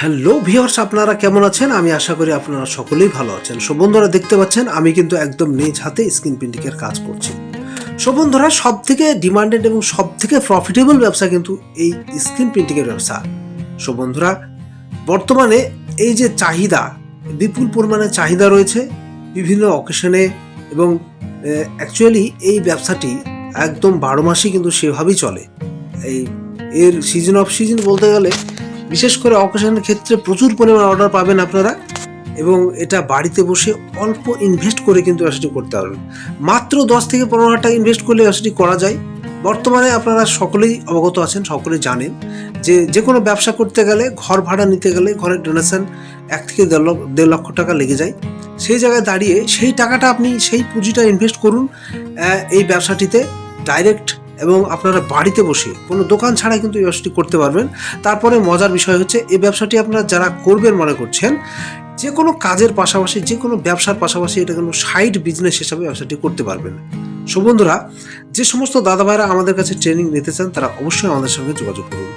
Hello viewers আপনারা কেমন আছেন? আমি আশা করি আপনারা সকলেই ভালো আছেন। সো বন্ধুরা, দেখতে পাচ্ছেন, আমি কিন্তু একদম নিজ হাতে স্ক্রিন প্রিন্টিংয়ের কাজ করছি। সো বন্ধুরা সব থেকে ডিমান্ডেড এবং সব থেকে প্রফিটেবল ব্যবসা কিন্তু এই স্ক্রিন প্রিন্টিংয়ের ব্যবসা। সো বন্ধুরা, বর্তমানে এই যে চাহিদা, বিপুল পরিমাণে চাহিদা রয়েছে বিভিন্ন অকেশনে এবং অ্যাকচুয়ালি এই ব্যবসাটি একদম বারো মাসই কিন্তু সেভাবেই চলে। এই, এর সিজন অফ সিজন বলতে গেলে বিশেষ করে অকেশনের ক্ষেত্রে প্রচুর পরিমাণ অর্ডার পাবেন আপনারা। এবং এটা বাড়িতে বসে অল্প ইনভেস্ট করে কিন্তু ব্যবসাটি করতে পারবেন। মাত্র দশ থেকে পনেরো হাজার টাকা ইনভেস্ট করলে ব্যবসাটি করা যায়। বর্তমানে আপনারা সকলেই অবগত আছেন, সকলেই জানেন যে যে কোনো ব্যবসা করতে গেলে, ঘর ভাড়া নিতে গেলে ঘরের ডোনেশন এক থেকে দেড় লক্ষ দেড় লক্ষ টাকা লেগে যায়। সেই জায়গায় দাঁড়িয়ে সেই টাকাটা আপনি সেই পুঁজিটা ইনভেস্ট করুন এই ব্যবসাটিতে ডাইরেক্ট এবং আপনারা বাড়িতে বসে কোনো দোকান ছাড়াই কিন্তু এই ব্যবসাটি করতে পারবেন। তারপরে মজার বিষয় হচ্ছে, এই ব্যবসাটি আপনারা যারা করবেন মনে করছেন যে কোনো কাজের পাশাপাশি যে কোনো ব্যবসার পাশাপাশি এটা কিন্তু সাইড বিজনেস হিসাবে ব্যবসাটি করতে পারবেন। সো বন্ধুরা, যে সমস্ত দাদা ভাইরা আমাদের কাছে ট্রেনিং নিতে চান, তারা অবশ্যই আমাদের সঙ্গে যোগাযোগ করুন।